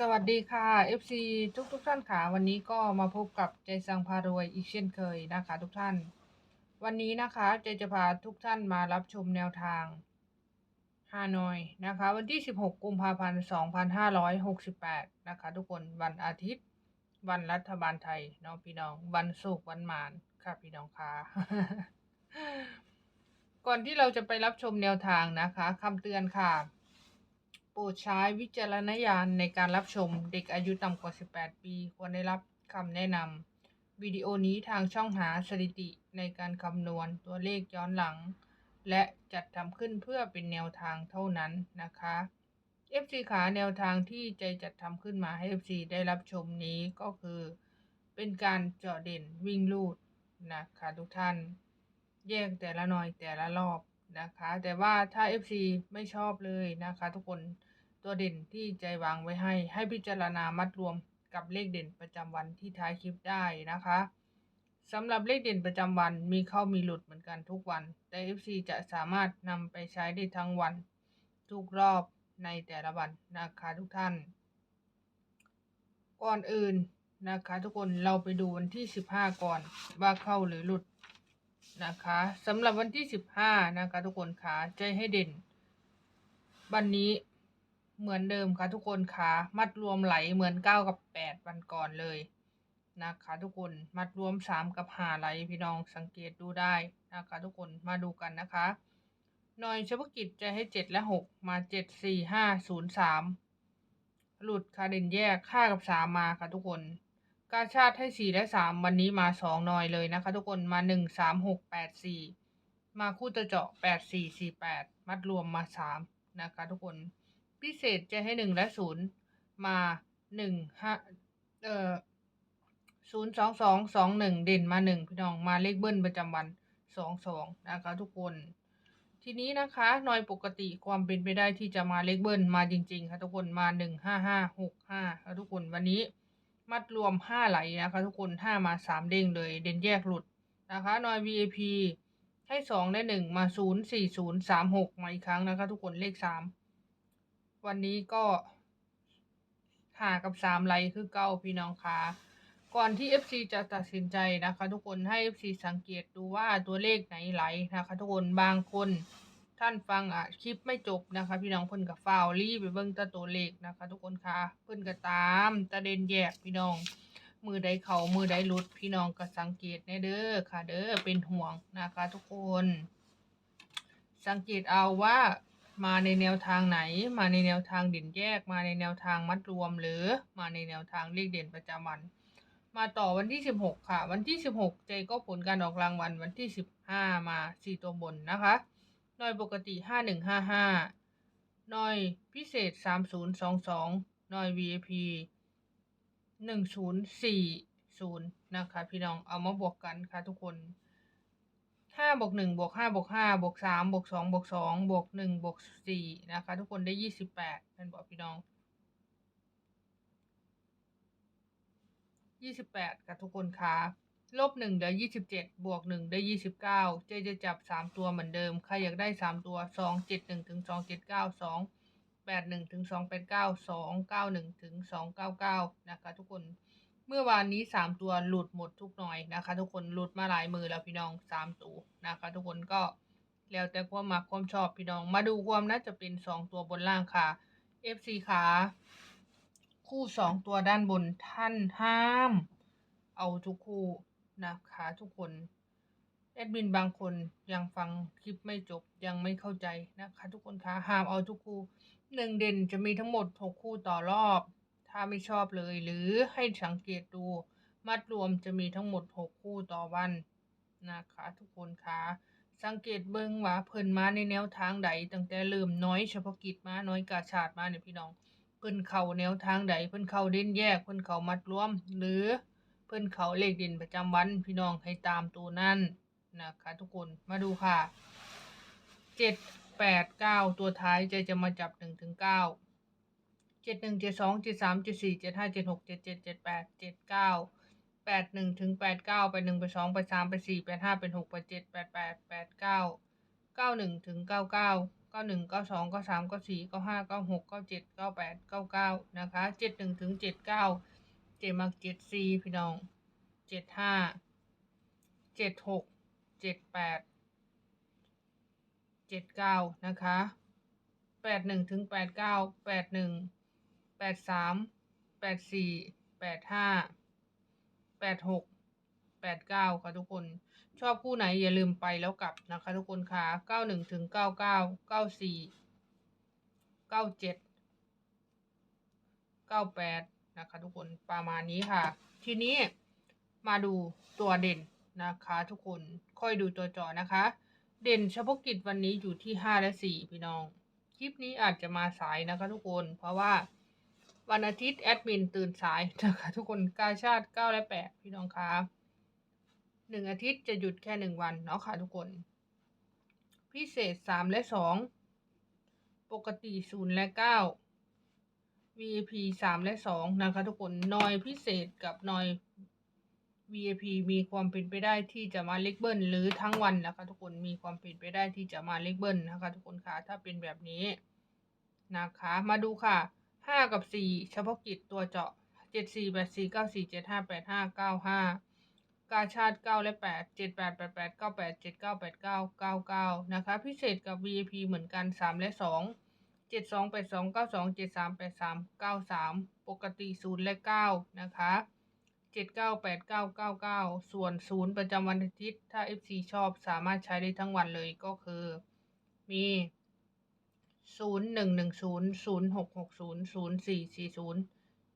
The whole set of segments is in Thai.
สวัสดีค่ะ FC ทุกทุกท่านค่ะ วันนี้ก็มาพบกับใจสังพารวยอีกเช่นเคยนะคะ ทุกท่าน วันนี้นะคะใจจะพาทุกท่านมารับชมแนวทางฮานอยนะคะ วันที่ 16 กุมภาพันธ์ 2568 นะคะ ทุกคนวันอาทิตย์ วันรัฐบาลไทยน้องพี่น้อง วันศุกร์วันมานค่ะพี่น้องค่ะก่อนที่เราจะไปรับชมแนวทางนะคะคำเตือนค่ะ ปรดใช้วิจารณญาณในการรับชมเด็กอายุต่ำกว่า 18 ปี ควรได้รับคำแนะนำวิดีโอนี้ทางช่องหาสถิติในการคำนวณตัวเลขย้อนหลัง และจัดทำขึ้นเพื่อเป็นแนวทางเท่านั้นนะคะ FC ขาแนวทางที่ใจจัดทำขึ้นมาให้ FC ได้รับชมนี้ก็คือ เป็นการเจาะเด่นวิ่งลูดนะคะทุกท่าน แยกแต่ละหน่อยแต่ละรอบนะคะ แต่ว่าถ้า FC ไม่ชอบเลยนะคะทุกคน ตัวเด่นที่ใจวางไว้ให้ ให้พิจารณามัดรวมกับเลขเด่นประจำวันที่ท้ายคลิปได้นะคะสำหรับเลขเด่นประจำวันมีเข้ามีหลุดเหมือนกันทุกวัน แต่ FC จะสามารถนำไปใช้ได้ทั้งวัน ทุกรอบในแต่ละวันนะคะทุกท่าน ก่อนอื่นนะคะ ทุกคนเราไปดูวันที่ 15 ก่อนว่าเข้าหรือหลุดนะคะสำหรับวันที่สิบห้านะคะ ทุกคนขาใจให้เด่น วันนี้ เหมือนเดิมค่ะทุกคนขามัดรวมไหลเหมือนเก้ากับแปดวันก่อนเลยนะคะทุกคนมัดรวมสามกับห้าไหลพี่น้องสังเกตดูได้นะคะทุกคนมาดูกันนะคะหน่อยเฉพาะกิจจะให้เจ็ดและหกมาเจ็ดสี่ห้าศูนย์สามหลุดคาเด่นแยกค่ากับสามมาค่ะทุกคนกาชาติให้สี่และสามวันนี้มาสองหน่อยเลยนะคะ ทุกคนมาหนึ่งสามหกแปดสี่มาคู่ตะเจาะแปดสี่สี่แปดมัดรวมมาสามนะคะ ทุกคน พิเศษจะให้หนึ่งและศูนย์มาหนึ่งห้าเอ่อศูนย์สองสองสองหนึ่งเด่นมาหนึ่งพี่น้องมาเลขเบิ้ลประจำวันสองสองนะคะทุกคน ทีนี้นะคะหน่อยปกติความเป็นไปได้ที่จะมาเลขเบิ้ลมาจริงๆค่ะทุกคนมาหนึ่งห้าห้าหกห้าค่ะทุกคนวันนี้มัดรวมห้าไหลนะคะทุกคนห้ามาสามเด้งเลยเด่นแยกหลุดนะคะนอย VIP ให้สองได้หนึ่งมาศูนย์สี่ศูนย์สามหกมาอีกครั้งนะคะทุกคนเลขสาม วันนี้ก็หากับสามไลคือเก้าพี่น้องคะก่อนที่ FC จะตัดสินใจนะคะ ทุกคนให้ FC สังเกตดูว่าตัวเลขไหนไหลนะคะ ทุกคนบางคนท่านฟังอะคลิปไม่จบนะคะ พี่น้องเพิ่นกับฟาวรีบไปเบิ่งตะตัวเลขนะคะ ทุกคนค่ะเพิ่นก็ตามตะเด่นแยกพี่น้อง มือใดเขามือใดหลุดพี่น้องก็สังเกตแน่เด้อค่ะ เด้อเป็นห่วงนะคะ ทุกคน สังเกตเอาว่า มาในแนวทางไหน มาในแนวทางเด่นแยก มาในแนวทางมัดรวม หรือมาในแนวทางเลขเด่นประจำวัน มาต่อวันที่ 16 ค่ะ วันที่ 16 ใจก็ผลการออกรางวัลวันที่ 15 มา 4 ตัวบนนะคะหน่วยปกติ 5155หน่วยพิเศษ 3022หน่วย VIP 1040 นะคะ พี่น้องเอามาบวกกันค่ะทุกคน ห้าบวกหนึ่งบวกห้าบวกห้าบวกสามบวกสองบวกสองบวกหนึ่งบวกสี่นะคะ ทุกคนได้ยี่สิบแปดเป็นบอกพี่น้องยี่สิบแปดกับทุกคนค่ะลบหนึ่งได้ยี่สิบเจ็ดบวกหนึ่งได้ยี่สิบเก้าเจจะจับสามตัวเหมือนเดิม ใครอยากได้สามตัวสองเจ็ดหนึ่งถึงสองเจ็ดเก้าสองแปดหนึ่งถึงสองแปดเก้าสองเก้าหนึ่งถึงสองเก้าเก้านะคะ ทุกคน เมื่อวานนี้3ตัวหลุดหมดทุกหน่อยนะคะ ทุกคนหลุดมาหลายมือแล้วพี่น้อง3ตัวนะคะ ทุกคนก็แล้วแต่ความมักความชอบพี่น้อง มาดูความน่าจะเป็น2ตัวบนล่างค่ะ FC ขาคู่2ตัวด้านบนท่านห้าม เอาทุกคู่นะคะทุกคนแอดมินบางคนยังฟังคลิปไม่จบยังไม่เข้าใจนะคะ ทุกคนคะห้ามเอาทุกคู่หนึ่งเด่นจะมีทั้งหมดหกคู่ต่อรอบ ถ้าไม่ชอบเลยหรือให้สังเกตดู มัดรวมจะมีทั้งหมดหกคู่ต่อวันนะคะทุกคนคะสังเกตเบิ่งว่าเพิ่นมาในแนวทางใดตั้งแต่เริ่มน้อยเฉพาะกิจมาน้อยกาชาดมาเนี่ยพี่น้อง เพิ่นเข้าแนวทางใดเพิ่นเข้าเด่นแยก เพิ่นเข้ามัดรวม หรือเพิ่นเข้าเลขเด่นประจำวันพี่น้องให้ตามตัวนั้นนะคะทุกคนมาดูค่ะเจ็ดแปดเก้าตัวท้ายใจจะมาจับหนึ่งถึงเก้า เจ็ดหนึ่งเจ็ดสองเจ็ดสามเจ็ดสี่เจ็ดห้าเจ็ดหกเจ็ดเจ็ดเจ็ดแปดเจ็ดเก้าแปดหนึ่งถึงแปดเก้าไปหนึ่งไปสองไปสามไปสี่ไปห้าไปหกไปเจ็ดแปดแปดแปดเก้าเก้าหนึ่งถึงเก้าเก้าเก้าหนึ่งเก้าสองเก้าสามเก้าสี่เก้าห้าเก้าหกเก้าเจ็ดเก้าแปดเก้าเก้านะคะเจ็ดหนึ่งถึงเจ็ดเก้าเจ็ดมักเจ็ดสี่พี่น้องเจ็ดห้าเจ็ดหกเจ็ดแปดเจ็ดเก้านะคะแปดหนึ่งถึงแปดเก้าแปดหนึ่ง แปดสามแปดสี่แปดห้าแปดหกแปดเก้าค่ะทุกคน ชอบคู่ไหนอย่าลืมไปแล้วกลับนะคะทุกคนค่ะเก้าหนึ่งถึงเก้าเก้าเก้าสี่เก้าเจ็ดเก้าแปดนะคะทุกคนประมาณนี้ค่ะ ทีนี้มาดูตัวเด่นนะคะทุกคนค่อยดูตัวจอนะคะ เด่นเฉพาะกิจวันนี้อยู่ที่ห้าและสี่พี่น้อง คลิปนี้อาจจะมาสายนะคะทุกคนเพราะว่า วันอาทิตย์แอดมินตื่นสายนะคะทุกคนกาชาติเก้าและแปดพี่น้องคะหนึ่งอาทิตย์จะหยุดแค่หนึ่งวันเนาะค่ะทุกคน พิเศษสามและสองปกติศูนย์และเก้า VIP สามและสองนะคะทุกคนนอยพิเศษกับนอย VIP มีความเป็นไปได้ที่จะมาเล็กเบิ้ลหรือทั้งวันนะคะทุกคนมีความเป็นไปได้ที่จะมาเล็กเบิ้ลนะคะทุกคนค่ะถ้าเป็นแบบนี้นะคะ มาดูค่ะ ห้ากับสี่เฉพาะกิจตัวเจาะเจ็ดสี่แปดสี่เก้าสี่เจ็ดห้าแปดห้าเก้าห้ากาชาติเก้าและแปดเจ็ดแปดแปดแปดเก้าแปดเจ็ดเก้าแปดเก้าเก้าเก้านะคะ พิเศษกับ VIP เหมือนกันสามและสองเจ็ดสองแปดสองเก้าสองเจ็ดสามแปดสามเก้าสามปกติศูนย์และเก้านะคะเจ็ดเก้าแปดเก้าเก้าเก้าส่วนศูนย์ประจำวันอาทิตย์ ถ้า FC ชอบสามารถใช้ได้ทั้งวันเลยก็คือ มี ศูนย์หนึ่งหนึ่งศูนย์ศูนย์หกหกศูนย์ศูนย์สี่สี่ศูนย์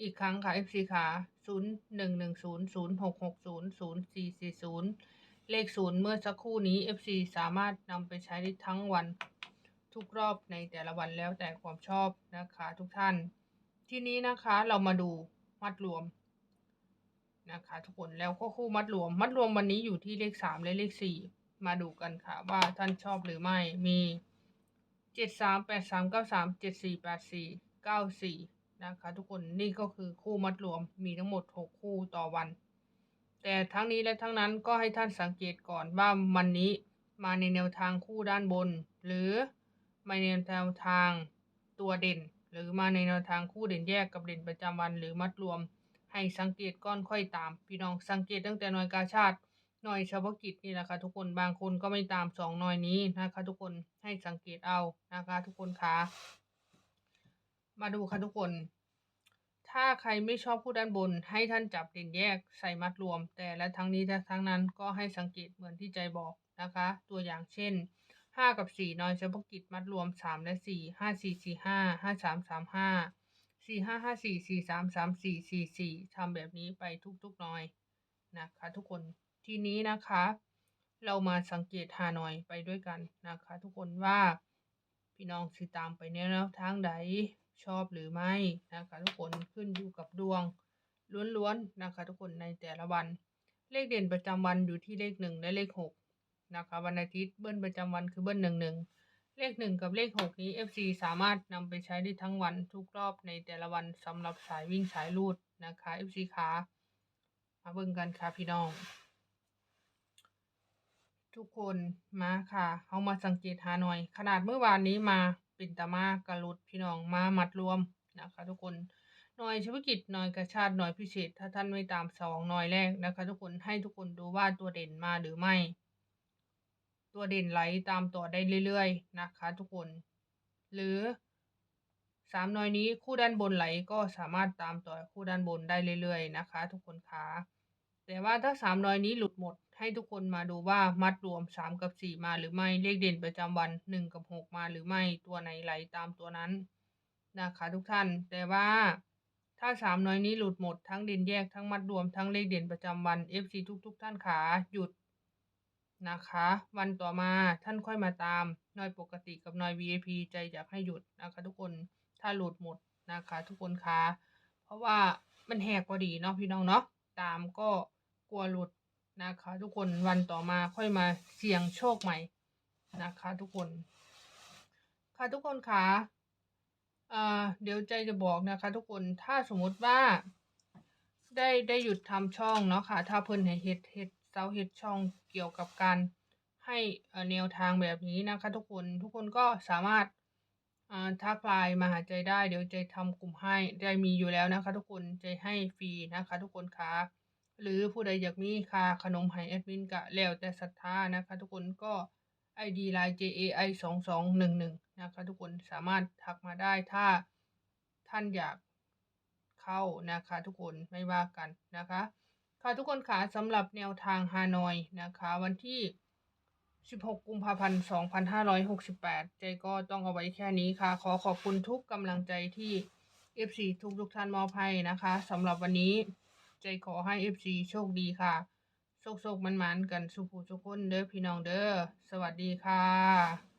อีกครั้งค่ะ FC ค่ะศูนย์หนึ่งหนึ่งศูนย์ศูนย์หกหกศูนย์ศูนย์สี่สี่ศูนย์เลขศูนย์เมื่อสักครู่นี้ FC สามารถนำไปใช้ได้ทั้งวัน ทุกรอบในแต่ละวันแล้วแต่ความชอบนะคะ ทุกท่าน ที่นี้นะคะเรามาดูมัดรวมนะคะทุกคนแล้วก็คู่มัดรวม มัดรวมวันนี้อยู่ที่เลขสามและเลขสี่มาดูกันค่ะ ว่าท่านชอบหรือไม่มี เจ็ดสามแปดสามเก้าสามเจ็ดสี่แปดสี่เก้าสี่นะคะ ทุกคนนี่ก็คือคู่มัดรวมมีทั้งหมดหกคู่ต่อวัน แต่ทั้งนี้และทั้งนั้นก็ให้ท่านสังเกตก่อนว่าวันนี้มาในแนวทางคู่ด้านบน หรือมาในแนวทางตัวเด่น หรือมาในแนวทางคู่เด่นแยกกับเด่นประจำวัน หรือมัดรวม ให้สังเกตก้อนค่อยตาม พี่น้องสังเกตตั้งแต่หน่วยกาชาติ หน่วยเฉพาะกิจนี่แหละค่ะทุกคนบางคนก็ไม่ตามสองหน่วยนี้นะคะทุกคนให้สังเกตเอานะคะทุกคนคะมาดูค่ะทุกคน ถ้าใครไม่ชอบผู้ด้านบน ให้ท่านจับเด่นแยกใส่มัดรวม แต่และทั้งนี้และทั้งนั้นก็ให้สังเกตเหมือนที่ใจบอกนะคะ ตัวอย่างเช่นห้ากับสี่นอยเฉพาะกิจมัดรวมสามและสี่ห้าสี่สี่ห้าห้าสามสามห้าสี่ห้าห้าสี่สี่สามสามสี่สี่สี่ทำแบบนี้ไปทุกๆหน่อย นะคะ ทุกคนทีนี้นะคะ เรามาสังเกตฮานอยไปด้วยกันนะคะ ทุกคนว่าพี่น้องสิตามไปในแนวทางใดชอบหรือไม่นะคะ ทุกคนขึ้นอยู่กับดวงล้วนๆนะคะ ทุกคนในแต่ละวัน เลขเด่นประจำวันอยู่ที่เลขหนึ่งและเลขหกนะคะ วันอาทิตย์เบิ้ลประจำวันคือเบิ้ลหนึ่งหนึ่งเลขหนึ่งกับเลขหกนี้ FC สามารถนำไปใช้ได้ทั้งวันทุกรอบในแต่ละวันสำหรับสายวิ่งสายรูดนะคะ FC ขา มาเบิ่งกันค่ะพี่น้อง ทุกคนมาค่ะเอามาสังเกตหาหน่อย ขนาดเมื่อวานนี้มาป็นตามากระลุดพี่น้องมามัดรวมนะคะ ทุกคนหน่อยเฉพาะกิจหน่อยกระชาติหน่อยพิเศษถ้าท่านไม่ตามสองหน่อยแรกนะคะ ทุกคนให้ทุกคนดูว่าตัวเด่นมาหรือไม่ ตัวเด่นไหลตามต่อได้เรื่อยๆนะคะ ทุกคน หรือ สามหน่อยนี้คู่ด้านบนไหลก็สามารถตามต่อคู่ด้านบนได้เรื่อยๆนะคะ ทุกคนคะแต่ว่าถ้าสามหน่อยนี้หลุดหมด ให้ทุกคนมาดูว่ามัดรวมสามกับสี่มาหรือไม่เลขเด่นประจำวันหนึ่งกับหกมาหรือไม่ตัวไหนไหลตามตัวนั้นนะคะ ทุกท่าน แต่ว่าถ้าสามน่อยนี้หลุดหมดทั้งเด่นแยกทั้งมัดรวมทั้งเลขเด่นประจำวัน FC ทุกๆท่านขาหยุดนะคะ วันต่อมาท่านค่อยมาตามน่อยปกติกับน่อย VIP ใจอยากให้หยุดนะคะ ทุกคน ถ้าหลุดหมดนะคะ ทุกคนคะเพราะว่ามันแหกพอดีเนาะพี่น้องเนาะตามก็กลัวหลุดนะคะ ทุกคนวันต่อมาค่อยมาเสี่ยงโชคใหม่นะคะ ทุกคน ค่ะทุกคนคะอ่าเดี๋ยวใจจะบอกนะคะ ทุกคนถ้าสมมติว่าได้ได้หยุดทำช่องเนาะค่ะ ถ้าเพิ่นให้เฮ็ดเฮ็ดเซาเฮ็ดช่องเกี่ยวกับการให้แนวทางแบบนี้นะคะ ทุกคนทุกคนก็สามารถ อ่าทักไลน์มาหาใจได้ เดี๋ยวใจทำกลุ่มให้ใจมีอยู่แล้วนะคะ ทุกคนใจให้ฟรีนะคะ ทุกคนคะหรือผู้ใดอยากมีค่าขนมให้แอดมินก็แล้วแต่ศรัทธานะคะ ทุกคนก็ ID line JAI สองสองหนึ่งหนึ่งนะคะ ทุกคนสามารถทักมาได้ถ้าท่านอยากเข้านะคะ ทุกคนไม่ว่ากันนะคะ ค่ะทุกคนค่ะสำหรับแนวทางฮานอยนะคะ วันที่ 16 กุมภาพันธ์ 2568 ใจก็ต้องเอาไว้แค่นี้ค่ะ ขอขอบคุณทุกกำลังใจที่ FC ทุกทุกท่านมอบให้นะคะสำหรับวันนี้ ใจขอให้ FC โชคดีค่ะ โชคโชคมันมันๆกันสุภูทุกคนเด้อพี่น้องเด้อสวัสดีค่ะ